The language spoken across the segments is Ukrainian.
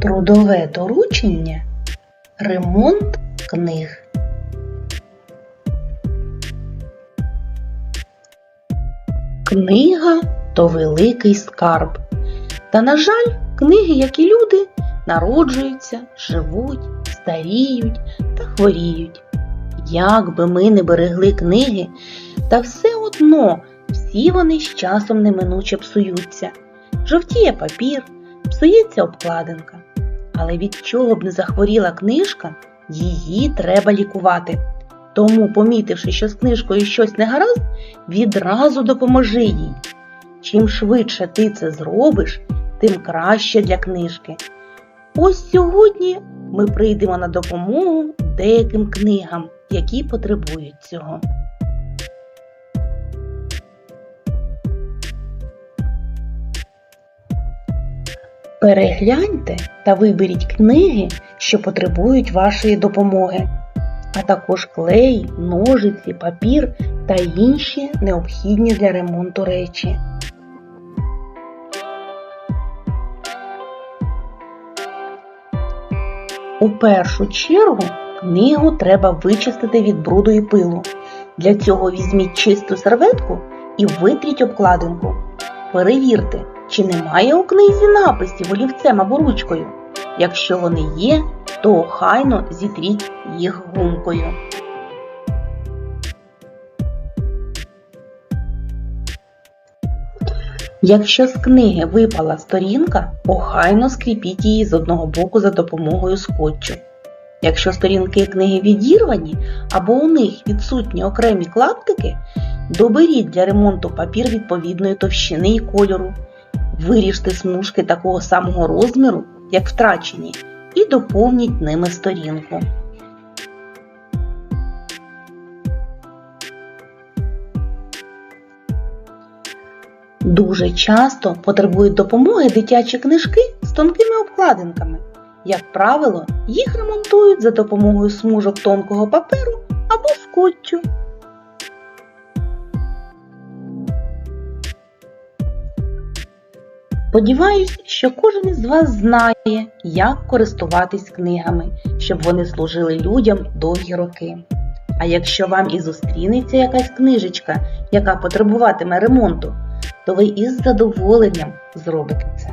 Трудове доручення ремонт книг. Книга то великий скарб. Та, на жаль, книги, як і люди, народжуються, живуть, старіють та хворіють. Як би ми не берегли книги, та все одно всі вони з часом неминуче псуються. Жовтіє папір, псується обкладинка. Але від чого б не захворіла книжка, її треба лікувати. Тому, помітивши, що з книжкою щось не гаразд, відразу допоможи їй. Чим швидше ти це зробиш, тим краще для книжки. Ось сьогодні ми прийдемо на допомогу деяким книгам, які потребують цього. Перегляньте та виберіть книги, що потребують вашої допомоги, а також клей, ножиці, папір та інші необхідні для ремонту речі. У першу чергу книгу треба вичистити від бруду і пилу. Для цього візьміть чисту серветку і витріть обкладинку. Перевірте, чи немає у книзі написів олівцем або ручкою. Якщо вони є, то охайно зітріть їх гумкою. Якщо з книги випала сторінка, охайно скріпіть її з одного боку за допомогою скотчу. Якщо сторінки книги відірвані або у них відсутні окремі клаптики, доберіть для ремонту папір відповідної товщини і кольору, виріжте смужки такого самого розміру, як втрачені, і доповніть ними сторінку. Дуже часто потребують допомоги дитячі книжки з тонкими обкладинками. Як правило, їх ремонтують за допомогою смужок тонкого паперу або скотчу. Сподіваюсь, що кожен із вас знає, як користуватись книгами, щоб вони служили людям довгі роки. А якщо вам і зустрінеться якась книжечка, яка потребуватиме ремонту, то ви із задоволенням зробите це.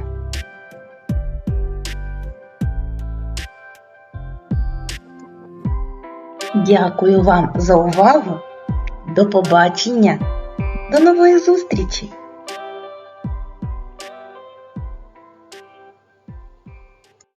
Дякую вам за увагу. До побачення. До нової зустрічі!